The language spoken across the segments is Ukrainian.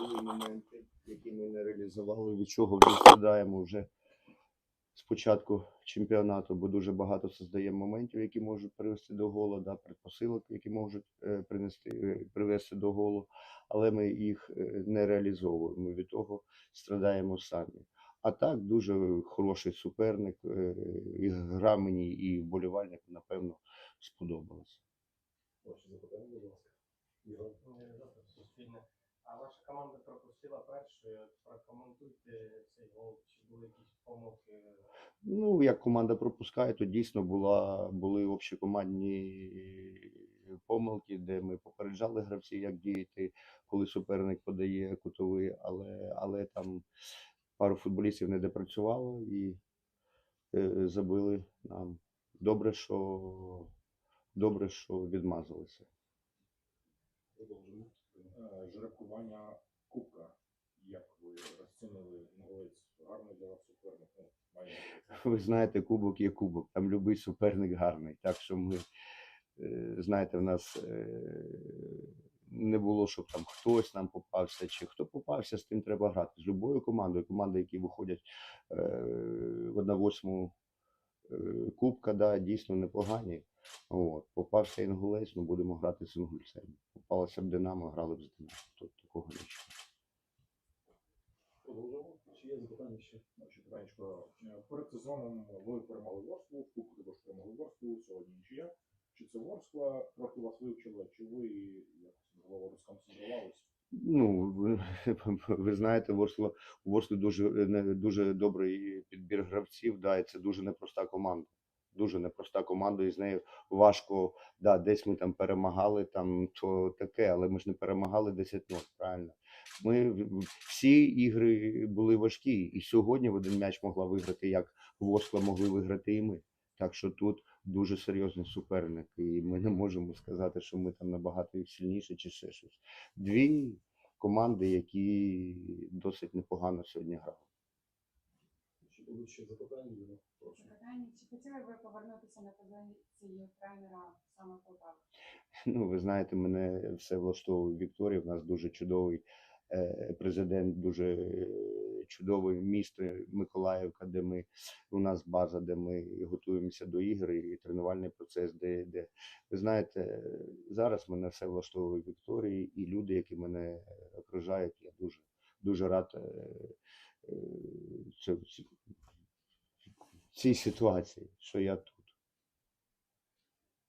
були моменти, які ми не реалізували, від чого відкладаємо вже з початку чемпіонату, бо дуже багато создаємо моментів, які можуть привести до голу, да, предпосилок, які можуть е, принести, е, привести до голу, але ми їх е, не реалізовуємо. Від того страдаємо самі. А так, дуже хороший суперник. І гра мені і вболівальнику, напевно, сподобалася. Ваші запитання, будь ласка. Ігор. Суспільне. А ваша команда пропустила першою. Прокоментуйте цей гол. Чи були якісь помилки? Ну, як команда пропускає, то дійсно була, були общокомандні помилки, де ми попереджали гравців, як діяти, коли суперник подає кутовий, але, але там пару футболістів не допрацювало і е, забили нам. Добре, що, добре, що відмазалися. Продовжуємо. Е, жеребкування кубка. Як ви розцінили Інгулець? Гарний для вас суперник? Ну, Ви знаєте, кубок є кубок, там будь-який суперник гарний. Так що ми, е, знаєте, в нас е, не було, щоб там хтось нам попався, чи хто попався, з тим треба грати. З любою командою. Команди, які виходять в 1-8 е, кубка, да, дійсно непогані. От. Попався інгулець, ну будемо грати з інгульцем. Попалося б Динамо, грали б з Динамо. Тут такого нічого. Чи є запитання ще? Питаннячко. Е, Перед сезоном ви перемогли Ворсклу, в кубку також перемогли Ворсклу, сьогодні нічия. Чи це Ворскла трохи вас вивчила, чи ви якось можливо розконцентрувались? Ну, ви, ви знаєте, Ворсло, у Ворслі дуже, е, дуже добрий підбір гравців, да, і це дуже непроста команда. Дуже непроста команда, і з нею важко, да, десь ми там перемагали, там то таке, але ми ж не перемагали 10 0 правильно. Ми всі ігри були важкі, і сьогодні в один м'яч могла виграти, як Ворскла могли виграти і ми. Так що тут дуже серйозний суперник, і ми не можемо сказати, що ми там набагато їх сильніші чи ще щось дві команди, які досить непогано сьогодні грали. Будуть ще запитання? Ігор? Прошу. Запитання, чи хотіли ви повернутися на позицію тренера саме Полтави? Ну, ви знаєте, мене все влаштовує Вікторія. В нас дуже чудовий е, президент, дуже е, чудове місто Миколаївка, де ми у нас база, де ми готуємося до ігри, і тренувальний процес, де, де ви знаєте, зараз мене все влаштовує Вікторії, і люди, які мене окружають, я дуже дуже рад е, е, це- ці- цій ситуації, що я тут.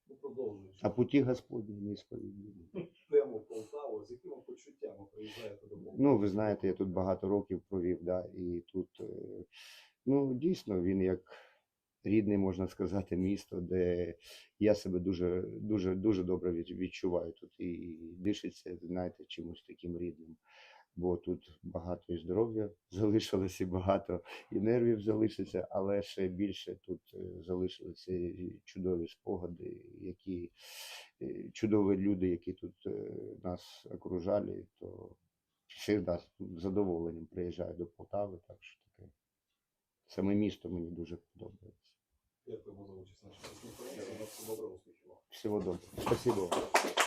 Ну, продовжуючи. А путі Господні не сповідні. Тему Полтаву, з якими почуттями приїжджаєте до Полтави? Ну, ви знаєте, я тут багато років провів, да, і тут, е, ну, дійсно, він як рідний, можна сказати, місто, де я себе дуже, дуже, дуже добре відчуваю тут і дишиться, знаєте, чимось таким рідним. Бо тут багато і здоров'я залишилося, і багато і нервів залишиться, але ще більше тут е, залишилися чудові спогади, які е, чудові люди, які тут е, нас окружали, то завжди з задоволенням приїжджаю до Полтави, так що таке. Саме місто мені дуже подобається. Дякуємо за участь успіхів. Всього доброго. Спасибо. вам.